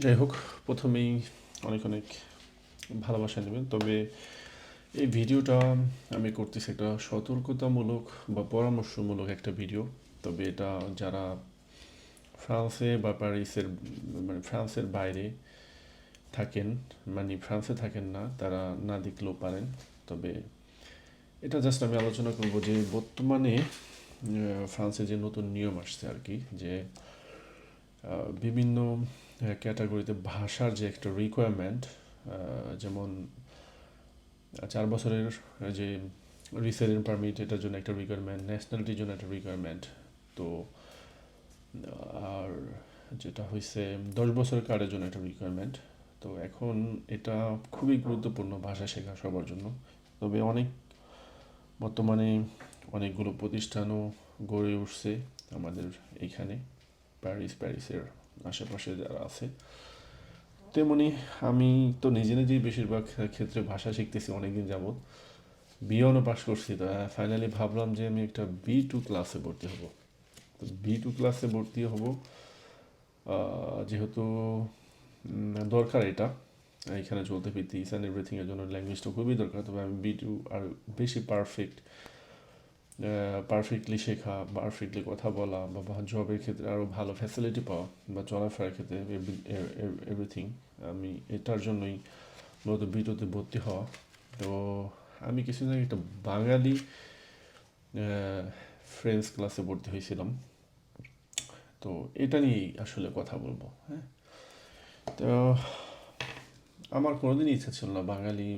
যাই হোক, প্রথমেই অনেক অনেক ভালোবাসা নেবেন। তবে এই ভিডিওটা আমি করতেছি একটা সতর্কতামূলক বা পরামর্শমূলক একটা ভিডিও। তবে এটা যারা ফ্রান্সে বা প্যারিসের মানে ফ্রান্সের বাইরে থাকেন মানে ফ্রান্সে থাকেন না, তারা না দেখলেও পারেন। তবে এটা জাস্ট আমি আলোচনা করব যে বর্তমানে ফ্রান্সে যে নতুন নিয়ম আসছে আর কি, যে বিভিন্ন ক্যাটাগরিতে ভাষার যে একটা রিকোয়ারমেন্ট যেমন, চার বছরের যে রিসেডেন্ট পারমিট এটার জন্য একটা রিকোয়ারমেন্ট ন্যাশনালিটির জন্য একটা রিকোয়ারমেন্ট তো, আর যেটা হয়েছে দশ বছরের কার্ডের জন্য একটা রিকোয়ারমেন্ট তো এখন এটা খুবই গুরুত্বপূর্ণ ভাষা শেখা সবার জন্য। তবে অনেক, বর্তমানে অনেকগুলো প্রতিষ্ঠানও গড়ে উঠছে আমাদের এইখানে প্যারিস প্যারিসের আশেপাশে যারা আছে। তেমনি আমি তো নিজে নিজেই বেশিরভাগ ক্ষেত্রে ভাষা শিখতেছি অনেকদিন যাবৎ। বিয়নও পাশ করছি, তো ফাইনালি ভাবলাম যে আমি একটা বি টু ক্লাসে ভর্তি হব। তো বি টু ক্লাসে ভর্তি হব যেহেতু দরকার এটা। এখানে চলতে ফিরতে ইস অ্যান্ড এভরিথিংয়ের জন্য ল্যাঙ্গুয়েজটা খুবই দরকার, তবে আমি বি টু আর বেশি পারফেক্ট পারফেক্টলি শেখা পারফেক্টলি কথা বলা, বা জবের ক্ষেত্রে আরও ভালো ফ্যাসিলিটি পাওয়া, বা চলাফেরার ক্ষেত্রে এভরিথিং আমি এটার জন্যই মূলত বিটুতে ভর্তি হওয়া। তো আমি কিছুদিন আগে একটা বাঙালি ফ্রেন্ডস ক্লাসে ভর্তি হয়েছিলাম। তো এটা নিয়েই আসলে কথা বলব হ্যাঁ? তো আমার কোনোদিনই ইচ্ছা ছিল না বাঙালি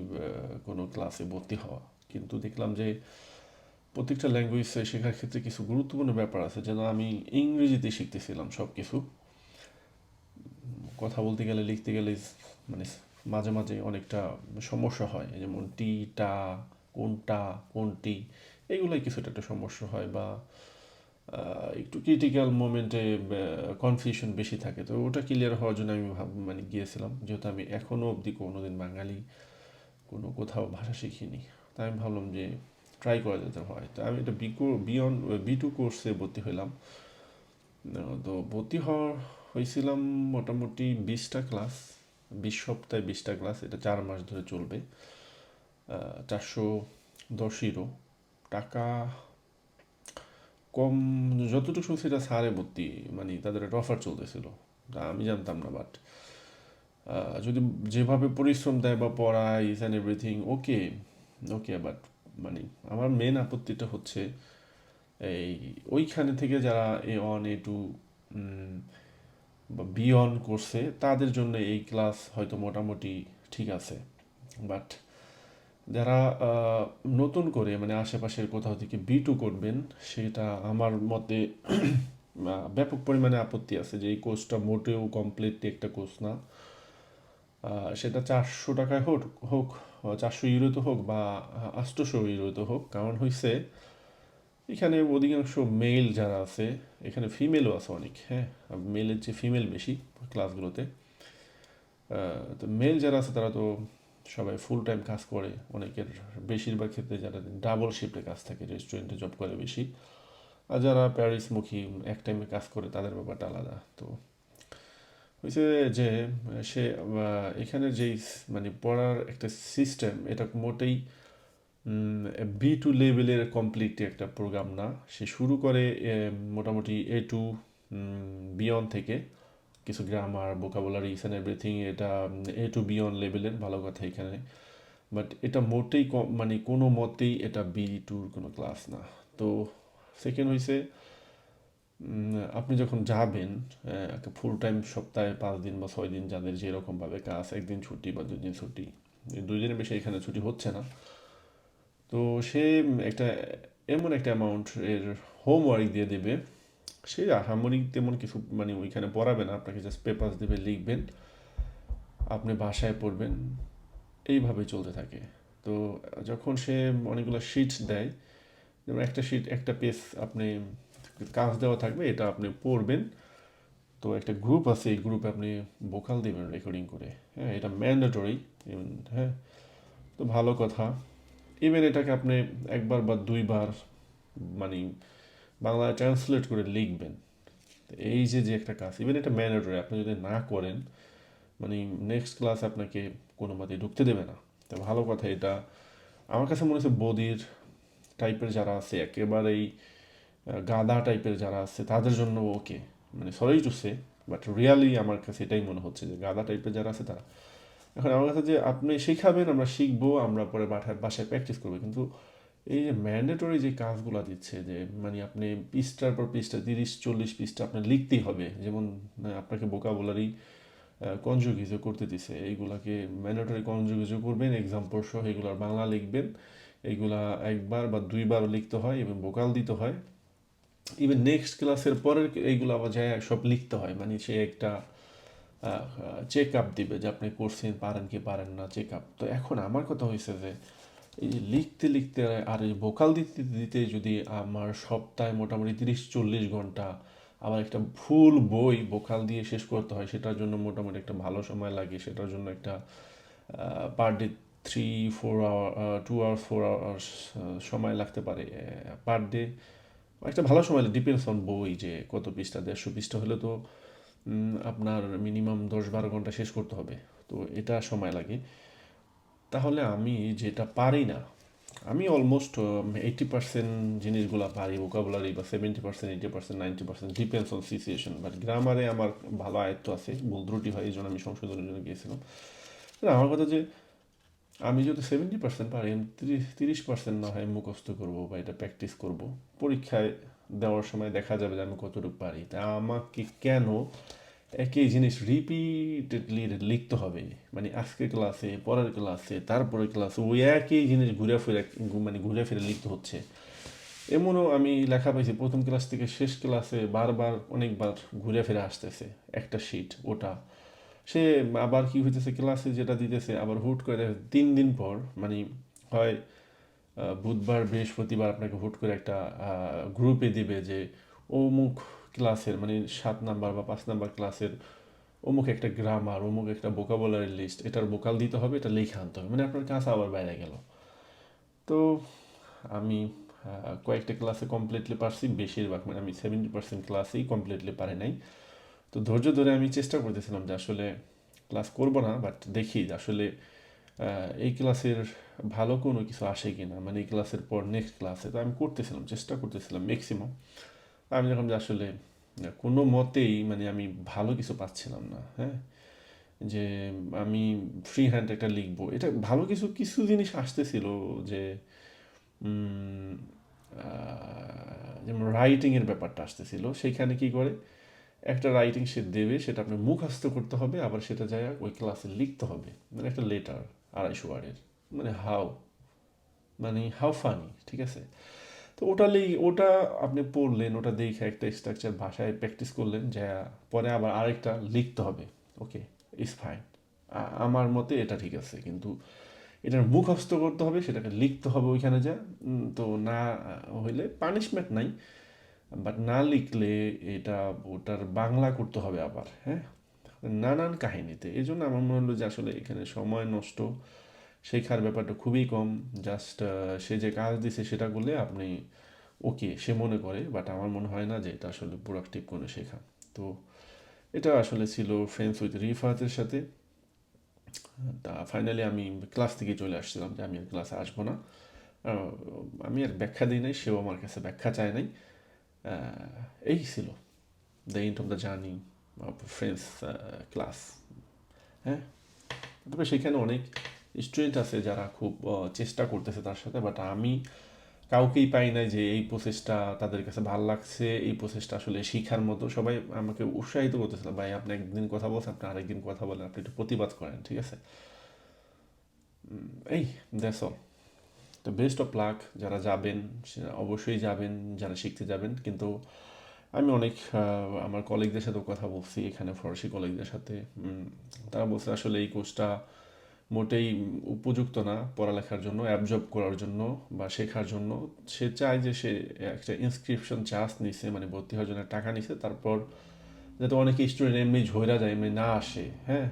কোনো ক্লাসে ভর্তি হওয়া। কিন্তু দেখলাম যে প্রত্যেকটা ল্যাঙ্গুয়েজ শেখার ক্ষেত্রে কিছু গুরুত্বপূর্ণ ব্যাপার আছে। যেন আমি ইংরেজিতে শিখতেছিলাম সব কিছু কথা বলতে গেলে, লিখতে গেলে মানে মাঝে মাঝে অনেকটা সমস্যা হয়। যেমন টি, টা, কোনটা, কোনটি, এগুলোই কিছুটা একটা সমস্যা হয় বা একটু ক্রিটিক্যাল মোমেন্টে কনফিউশন বেশি থাকে। তো ওটা ক্লিয়ার হওয়ার জন্য আমি ভাব মানে গিয়েছিলাম। যেহেতু আমি এখনও অবধি কোনোদিন বাঙালি কোনো কোথাও ভাষা শিখিনি। তাই আমি ভাবলাম যে ট্রাই করা যেতে হয়। তো আমি এটা বিকো বিয়ন্ড বি টু কোর্সে ভর্তি হইলাম। তো ভর্তি হওয়ার হয়েছিলাম মোটামুটি বিশটা ক্লাস বিশ সপ্তাহে বিশটা ক্লাস এটা চার মাস ধরে চলবে। চারশো দশ টাকা কম, যতটুকু শুনছি এটা সারে ভর্তি মানে তাদের একটা অফার চলতেছিল। আমি জানতাম না বাট যদি যেভাবে পরিশ্রম দেয় বা পড়ায় is and everything okay okay but মানে আমার মেন আপত্তিটা হচ্ছে এই ওইখানে থেকে যারা এ অন এ টু বা অন করছে, তাদের জন্য এই ক্লাস হয়তো মোটামুটি ঠিক আছে। বাট যারা নতুন করে মানে আশেপাশের কোথাও থেকে বি টু করবেন, সেটা আমার মতে ব্যাপক পরিমাণে আপত্তি আছে যে এই কোর্সটা মোটেও কমপ্লিট একটা কোর্স না। সেটা চারশো টাকায় হোক হোক চারশো ইউরোতে হোক বা আটশোশো ইউরোতে হোক, কারণ হয়েছে এখানে অধিকাংশ মেল যারা আছে, এখানে ফিমেলও আছে অনেক হ্যাঁ? মেলের চেয়ে ফিমেল বেশি ক্লাসগুলোতে। তো মেল যারা আছে তারা তো সবাই ফুল টাইম কাজ করে, অনেকের বেশিরভাগ ক্ষেত্রে যারা ডাবল শিফটে কাজ থাকে রেস্টুরেন্টে জব করে বেশি। আর যারা প্যারিসমুখী এক টাইমে কাজ করে, তাদের ব্যাপারটা আলাদা। তো হয়েছে যে, সে এখানে যেই মানে পড়ার একটা সিস্টেম এটা মোটেই বি টু লেভেলের কমপ্লিট একটা প্রোগ্রাম না। সে শুরু করে মোটামুটি এ টু বিয়ন থেকে। কিছু grammar vocabulary is and everything এটা এ টু বিয়ন লেভেলের ভালো কথা এখানে। বাট এটা মোটেই মানে কোনো মতেই এটা বি টুর কোনো ক্লাস না। তো সেকেন্ড হয়েছে আপনি যখন যাবেন একটা ফুল টাইম সপ্তাহে পাঁচ দিন বা ছয় দিন যাদের যেরকমভাবে কাজ, একদিন ছুটি বা দুই দিন ছুটি, এই দুই দিনের বেশি এখানে ছুটি হচ্ছে না। তো সে একটা, এমন একটা অ্যামাউন্ট এর হোমওয়ার্ক দিয়ে দেবে। সে আহামরি তেমন কিছু মানে ওইখানে পড়াবে না, আপনাকে জাস্ট পেপার দেবে, লিখবেন, আপনি বাসায় পড়বেন, এইভাবে চলতে থাকে। তো যখন সে অনেকগুলো শিটস দেয়, যেমন একটা শিট একটা পেজ আপনি কাজ দেওয়া থাকবে, এটা আপনি পড়বেন। তো একটা গ্রুপ আছে, এই গ্রুপে আপনি ভোকাল দেবেন রেকর্ডিং করে। হ্যাঁ এটা ম্যান্ডেটরি হ্যাঁ। তো ভালো কথা। ইভেন এটাকে আপনি একবার বা দুইবার মানে বাংলায় ট্রান্সলেট করে লিখবেন। এই যে যে একটা কাজ ইভেন এটা ম্যান্ডেটরি আপনি যদি না করেন মানে নেক্সট ক্লাস আপনাকে কোনো মতেই ঢুকতে দেবে না। তো ভালো কথা এটা। আমার কাছে মনে হচ্ছে বদির টাইপের যারা আছে, একেবারেই গাদা টাইপের যারা আছে, তাদের জন্য ওকে মানে sorry to say but really আমার কাছে এটাই মনে হচ্ছে যে গাদা টাইপের যারা আছে তারা, এখন আমার কাছে যে আপনি শেখাবেন, আমরা শিখব, আমরা পরে বাসায় বাসায় প্র্যাকটিস করব, কিন্তু এই যে ম্যান্ডেটরি যে কাজগুলো দিচ্ছে যে মানে আপনি পৃষ্ঠার পর পৃষ্ঠা, তিরিশ, চল্লিশ পৃষ্ঠা আপনার লিখতেই হবে, যেমন আপনাকে বোকাবুলারি কনজুগিজও করতে দিছে, এইগুলাকে ম্যান্ডেটরি কনজুগিজও করবেন এক্সাম্পল সহ এগুলার বাংলা লিখবেন এইগুলা একবার বা দুইবার লিখতে হয় এবং বোকাল দিতে হয়। ইভেন নেক্সট ক্লাসের পরের এইগুলো আবার যায় সব লিখতে হয়। মানে সে একটা চেক আপ দিবে যে আপনি করছেন, পারেন কি পারেন না চেক আপ তো এখন আমার কথা হয়েছে যে, এই যে লিখতে লিখতে আর এই ভোকাল দিতে দিতে যদি আমার সপ্তাহে মোটামুটি তিরিশ চল্লিশ ঘণ্টা আবার একটা ফুল বই ভোকাল দিয়ে শেষ করতে হয়, সেটার জন্য মোটামুটি একটা ভালো সময় লাগে, সেটার জন্য একটা per day three four hour two hours four hours সময় লাগতে পারে পার ডে একটা ভালো সময় ডিপেন্ডস অন বই যে কত পৃষ্ঠা, দেড়শো পৃষ্ঠা হলে তো আপনার মিনিমাম দশ বারো ঘণ্টা শেষ করতে হবে। তো এটা সময় লাগে। তাহলে আমি যেটা পারি না, আমি অলমোস্ট এইটি পার্সেন্ট জিনিসগুলো পারি ভোকাবুলারি বা seventy percent eighty percent ninety percent depends on situation but গ্রামারে আমার ভালো আয়ত্ত আছে, ভুল ত্রুটি হয়, এই জন্য আমি সংশোধনের জন্য গিয়েছিলাম। আমার কথা যে আমি যদি সেভেন্টি পার্সেন্ট পারি, আমি তিরিশ তিরিশ পার্সেন্ট না হয় মুখস্থ করব বা এটা প্র্যাকটিস করব। পরীক্ষায় দেওয়ার সময় দেখা যাবে যে আমি কতটুকু পারি। তা আমাকে কেন একই জিনিস রিপিটেডলি লিখতে হবে? মানে আজকে ক্লাসে পরের ক্লাসে তারপরের ক্লাসে ওই একই জিনিস ঘুরে ফিরে মানে ঘুরে ফিরে লিখতে হচ্ছে। এমনও আমি লেখা পাইছি, প্রথম ক্লাস থেকে শেষ ক্লাসে বারবার, অনেকবার ঘুরে ফিরে আসতেছে একটা শিট ওটা। সে আবার কি হইতেছে, ক্লাসে যেটা দিতেছে, আবার হুট করে তিন দিন পর মানে হয় বুধবার, বৃহস্পতিবার আপনাকে হুট করে একটা গ্রুপে দিবে যে অমুক ক্লাসের মানে সাত নাম্বার বা পাঁচ নাম্বার ক্লাসের অমুক একটা গ্রামার অমুক একটা ভোকাবুলারি লিস্ট এটার বোকাল দিতে হবে, এটা লিখে আনতে হবে। মানে আপনার কাছে আবার বাইরে গেল। তো আমি কয়েকটা ক্লাসে কমপ্লিটলি পারছি, বেশিরভাগ মানে আমি সেভেন্টি পার্সেন্ট ক্লাসেই কমপ্লিটলি পারি নাই। তো ধৈর্য ধরে আমি চেষ্টা করতেছিলাম যে আসলে ক্লাস করব না বাট দেখি যে আসলে এই ক্লাসের ভালো কোনো কিছু আসে কি না মানে এই ক্লাসের পর নেক্সট ক্লাসে তো আমি করতেছিলাম, চেষ্টা করতেছিলাম ম্যাক্সিমাম আমি যখন যে আসলে, কোনো মতেই মানে আমি ভালো কিছু পাচ্ছিলাম না হ্যাঁ? যে আমি ফ্রি হ্যান্ড একটা লিখব। এটা ভালো কিছু কিছু জিনিস আসতেছিল যে যেমন রাইটিংয়ের ব্যাপারটা আসতেছিল সেইখানে কি করে? একটা রাইটিং সে দেবে, সেটা আপনার মুখস্থ করতে হবে, আবার সেটা যায় ওই ক্লাসে লিখতে হবে। মানে একটা লেটার আড়াইশো ওয়ার্ডের মানে হাউ মানে হাউ ফানি ঠিক আছে? তো ওটা লেই, ওটা আপনি পড়লেন, ওটা দেখে একটা স্ট্রাকচার ভাষায় প্র্যাকটিস করলেন, যা পরে আবার আরেকটা লিখতে হবে। ওকে ইস ফাইন আমার মতে এটা ঠিক আছে, কিন্তু এটার মুখস্থ করতে হবে, সেটাকে লিখতে হবে ওইখানে যা তো না হইলে পানিশমেন্ট নাই। বাট না লিখলে এটা ওটার বাংলা করতে হবে আবার হ্যাঁ? নানান কাহিনীতে। এই জন্য আমার মনে হলো যে আসলে এখানে সময় নষ্ট। শেখার ব্যাপারটা খুবই কম। জাস্ট সে যে কাজ দিছে সেটা করলে আপনি ওকে সে মনে করে। বাট আমার মনে হয় না যে এটা আসলে প্রোডাক্টিভ কোনো শেখা। তো এটা আসলে ছিল ফ্রেন্ডস উইথ রিফাতের সাথে। তা ফাইনালি আমি ক্লাস থেকে চলে আসছিলাম যে আমি আর ক্লাসে আসব না। আমি আর ব্যাখ্যা দিই নাই, সেও আমার কাছে ব্যাখ্যা চায় নাই। এই ছিল the end of the journey of friends class হ্যাঁ? তবে সেখানে অনেক স্টুডেন্ট আছে যারা খুব চেষ্টা করতেছে তার সাথে বাট আমি কাউকেই পাই না যে এই প্রসেসটা তাদের কাছে ভালো লাগছে, এই প্রসেসটা আসলে শিখার মতো। সবাই আমাকে উৎসাহিত করতেছিল, ভাই, আপনি একদিন কথা বলছেন, আপনি আরেকদিন কথা বলেন, আপনি একটু প্রতিবাদ করেন, ঠিক আছে? এই দ্যাটস অল তো বেস্ট অফ লাক যারা যাবেন অবশ্যই যাবেন, যারা শিখতে যাবেন। কিন্তু আমি অনেক আমার কলিগদের সাথেও কথা বলছি, এখানে ফরাসি কলিগদের সাথে। তারা বলছে আসলে এই কোর্সটা মোটেই উপযুক্ত না পড়ালেখার জন্য অ্যাবজর্ব করার জন্য বা শেখার জন্য। সে চায় যে সে একটা ইনস্ক্রিপশন চার্জ নিছে মানে ভর্তি হওয়ার জন্য টাকা নিছে, তারপর যাতে অনেকে স্টুডেন্ট এমনি ঝইরা যায়, এমনি না আসে হ্যাঁ?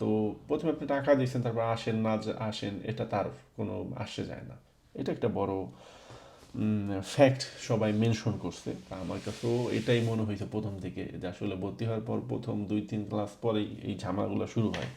তো প্রথমে আপনি টাকা দিয়েছেন, তারপর আসেন, না আসেন, এটা তার কোনো আসে যায় না। এটা একটা বড় ফ্যাক্ট সবাই মেনশন করছে। আমার কাছেও এটাই মনে হয়েছে প্রথম থেকে যে আসলে ভর্তি হওয়ার পর প্রথম দুই, তিন ক্লাস পরেই এই ঝামেলাগুলো শুরু হয়।